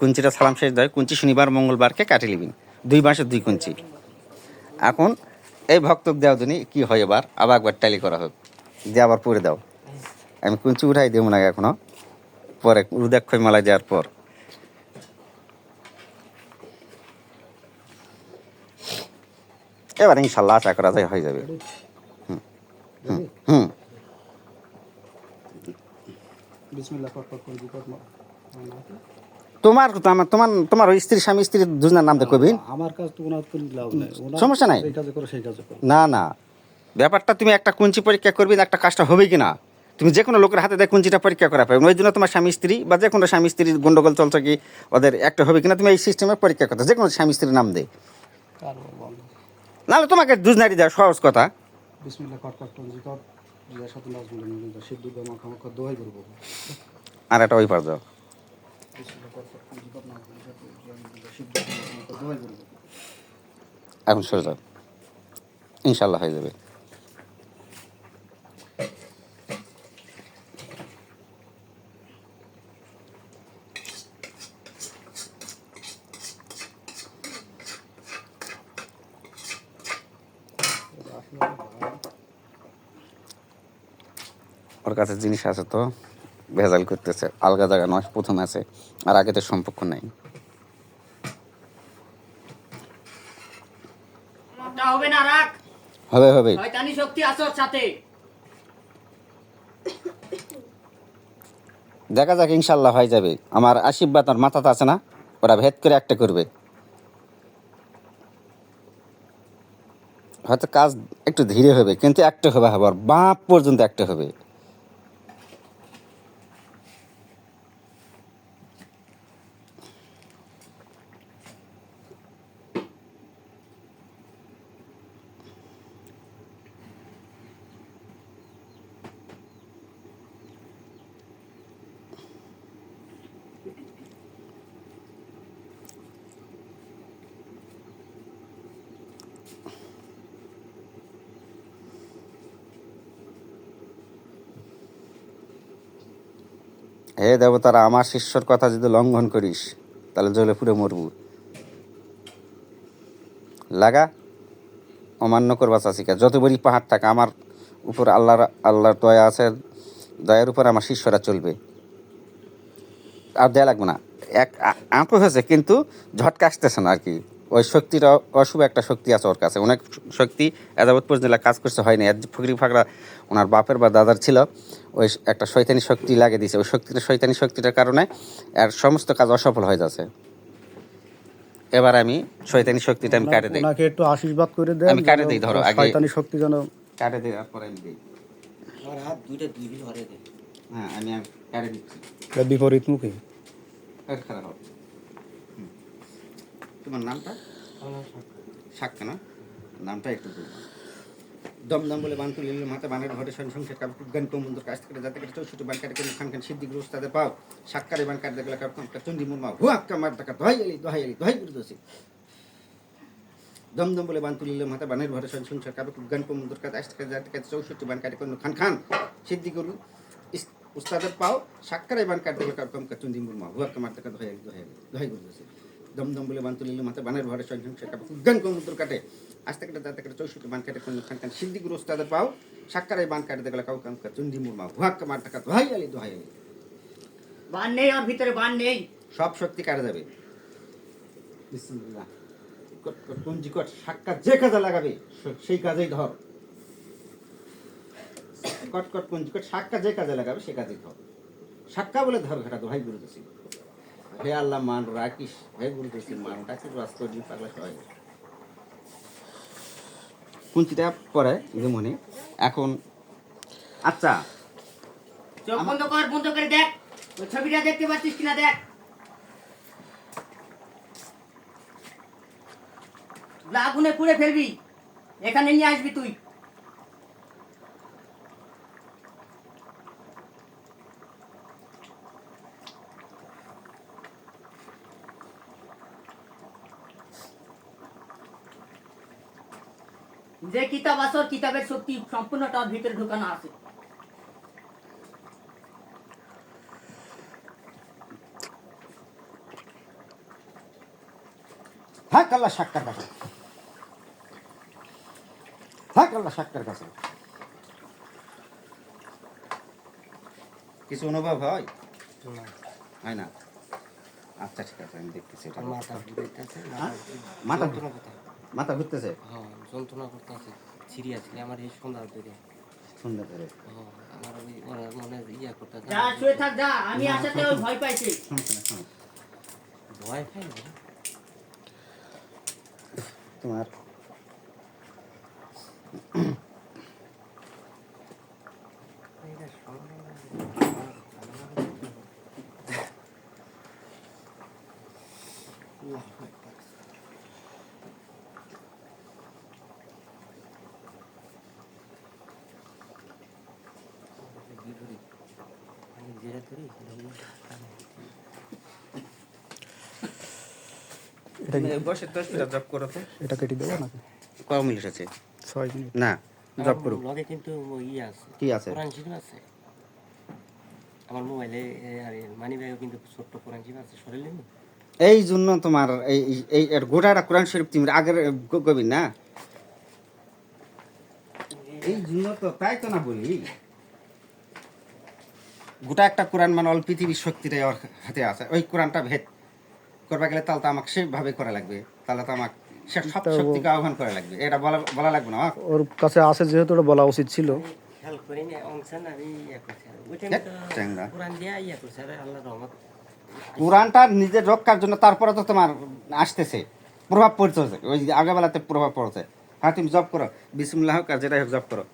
কুঞ্চিটা সালাম শেষ দেয়। কুঞ্চি শনিবার, মঙ্গলবারকে কাটি লিবিন দুই মাসে দুই কুঞ্চি। এখন এই ভক্তক দেওয়া দিনই কী হয় এবার? আবার একবার টালি করা হোক। দিয়ে আবার পরে দাও। আমি কুঞ্চি উঠাই দেবো না এখনও পরে রুদাক্ষয় মালা দেওয়ার পর। এবার ইনশাল্লাহ আশা করা যায়, হয়ে যাবে। হুম। বিসমিল্লাহ বরকত বরকত মা তোমার তোমার তোমার তোমার স্ত্রী স্বামী স্ত্রী দুজনের নাম দেখবিন আমার কাজ তো ওনার তো লাভ নেই। সমস্যা নাই। এই কাজে করে সেই কাজে করে। না না। ব্যাপারটা তুমি একটা কুঞ্চি পরীক্ষা করবি না একটা কাজটা হবে কি না তুমি যে কোনো লোকের হাতে দেয় কুঞ্চিটা পরীক্ষা করা পাবে ওই জন্য তোমার স্বামী স্ত্রী বা যে কোনো স্বামী স্ত্রীর গন্ডগোল চলছে কি ওদের একটা হবে কিনা তুমি এই সিস্টেমে পরীক্ষা করতে। যে কোনো স্বামী স্ত্রীর নাম দে কারও বন্ধ নাহলে তোমাকে দুজনারি দেওয়া সহজ কথা। আর একটা ওই পার যাও। এখন সরে যাও ইনশাল্লাহ হয়ে যাবে। ওর কাছে জিনিস আছে তো, ভেজাল করতেছে। আলগা জায়গা নয়, প্রথম আছে। আর আগে তো সম্পর্ক নাই। হবে না রাখ হবে হবে। শয়তানি শক্তি আছে ওর সাথে। দেখা যাক ইনশাল্লাহ হয়ে যাবে। আমার আশীর্বাদ আর মাথাতে আছে না ওরা ভেদ করে একটা করবে। হয়তো কাজ একটু ধীরে হবে কিন্তু একটা হবে আবার বাপ পর্যন্ত একটা হবে। হে দেবতারা, আমার শিষ্যর কথা যদি লঙ্ঘন করিস, তাহলে জলে পুরে মরবু। লাগা, অমান্য করবা চাষিকা। যত বড়ি পাহাড় থাকা, আমার উপর আল্লাহর আল্লাহর দয়া আছে, দয়ার উপর আমার শিষ্যরা চলবে। আর দেয়া লাগবে না। এক, আ- আঁটো হয়েছে, কিন্তু ঝটকা আসতেছে না আর কি। ওই শক্তির অশুভ একটা শক্তি আছে ওর কাছে। অনেক শক্তি এদাবত পর্যন্ত কাজ করতে হয়নি আর ফকরি ফাকরা ওনার বাপের বা দাদার ছিল ওই একটা শৈতানি শক্তি লাগিয়ে দিয়েছে। ওই শক্তিটা শৈতানি শক্তিটার কারণে আর সমস্ত কাজ অসফল হয়ে যাচ্ছে। এবার আমি শৈতানি শক্তিটা আমি কাটে দিই। ওনাকে একটু আশীর্বাদ করে দেন আমি কাটে দিই, ধরো, আগে- শয়তানি শক্তি যেন কাটে দিই তারপরে আমি দিই। আমার হাত দুইটা দুই বিল হরে দে হ্যাঁ আমি কাটে দিচ্ছি। বিপরীত মুখী এর খারাপ হবে। তোমার নামটা? সাক্কা না? নামটা একটু বলব। দমদম বলে বান তুলিল মাথা, বানের ঘরে সন সংসার কাপ গান কমন্দর কাছ থেকে যাতে করে চৌষট্টি বান কাটে করে খান খান সিদ্ধি গ্রুস তাদের পাও। সাক্কারে বান কাটে গেলে কাপ কাপ চন্ডি মুরমা হুয়াক্কা মার টাকা দহাই এলি দহাই এলি দহাই করে দোষী। দমদম বলে বান তুলিল মাথা, বানের ঘরে সন সংসার কাপ গান কমন্দর কাছ থেকে যাতে করে চৌষট্টি বান কাটে করে খান খান। সিদ্ধি গুরু উস্তাদের পাও। সাক্কারে বান কাটে দেখলে কাপ কাপ চন্ডি মুরমা হুয়াক্কা মার টাকা দহাই এলি দহাই দহাই করে দোষী। দমদম বলে বান তুলিল মাথা বানের কাপ গান কাটে আস্তে কাটে? দাঁতে কাটে চৌষট্টি বান কাটে কোনো খান খান সিদ্ধি গুরু উস্তাদের পাও। সাক্কারে বান কাটে দেখলে কাউ কাম চন্ডি মুরমা হুয়াক্কা মার টাকা দহাই এলি দহাই এলি বান নেই ওর ভিতরে বান নেই। সব শক্তি কাটা যাবে। বিসমিল্লাহ। কট সাক্ষাৎ যে কাজে লাগাবে সেই কাজেই ধর। কট কট পঞ্জি কট সাক্ষাৎ যে কাজে লাগাবে সে কাজেই ধর। সাক্ষা বলে ধর ঘাটা ভাই গুরু হে আল্লাহ, মান রাখিস। হে গুরুদেশি মান রাখিস বাস করি পাগলা সবাই। কুঞ্চিতা পরে মনে এখন আচ্ছা চোখ বন্ধ কর, বন্ধ করে দেখ। ওই ছবিটা দেখতে পাচ্ছিস কিনা দেখ। আগুনে পুড়ে ফেলবি। এখানে নিয়ে আসবি তুই। যে কিতাব আসর কিতাবের শক্তি সম্পূর্ণটা ওর ভিতরে ঢুকানো আছে। থাক আল্লাহ সাক্কার কাছে। থাক আল্লাহ সাক্কার কাছে। কিছু অনুভব হয়? হয় না? আচ্ছা ঠিক আছে আমি দেখতেছি এটা। মাথা হ্যাঁ? মাথা মাথা ঘুরতেছে? হ্যাঁ যন্ত্রণা করতেছে। সিরিয়াস আমার এই সন্ধ্যা ধরে সুন্দর করে হ্যাঁ, আমার ওই ওরা মনে ইয়া করতেছে যা শুয়ে থাক যা আমি আসাতে ওই ভয় পাইছি। ভয় না? তোমার এটা সন্ধ্যা আমি যেটা করি এটা কি? বসে দশ মিনিট জব করো তো। এটা কেটে দেবো নাকি? কয় মিনিট আছে? ছয় মিনিট। না জব করো লগে কিন্তু আছে। কি আছে? কোরআন শরীফ আছে। আমার মোবাইলে মানি ব্যাগে কিন্তু ছোট্ট কোরআন শরীফ আছে। এই জন্য তোমার এই এই গোটাটা কোরআন শরীফ তুমি আগের গ- কবি না? এই জন্য তো তাই তো না বলি। গোটা একটা কোরআন মানে অল পৃথিবীর শক্তিটাই ওর হাতে আছে। ওই কোরআনটা ভেদ করবা গেলে তাহলে তো আমাকে সেভাবে করা লাগবে। তাহলে তো আমাকে সে সব শক্তিকে আহ্বান করা লাগবে। এটা বলা বলা লাগবে না ওর কাছে আছে যেহেতু ওটা বলা উচিত ছিল। কোরআনটা নিজের রক্ষার জন্য তারপরে তো তোমার আসতেছে প্রভাব পড়ছে ওই যে আগেবেলাতে প্রভাব পড়ছে। হ্যাঁ তুমি জব করো। বিসমুল্লাহ হোক আর যেটাই হোক জব করো।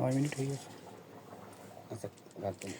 নয় মিনিট হয়ে গেছে। আচ্ছা রাখুন।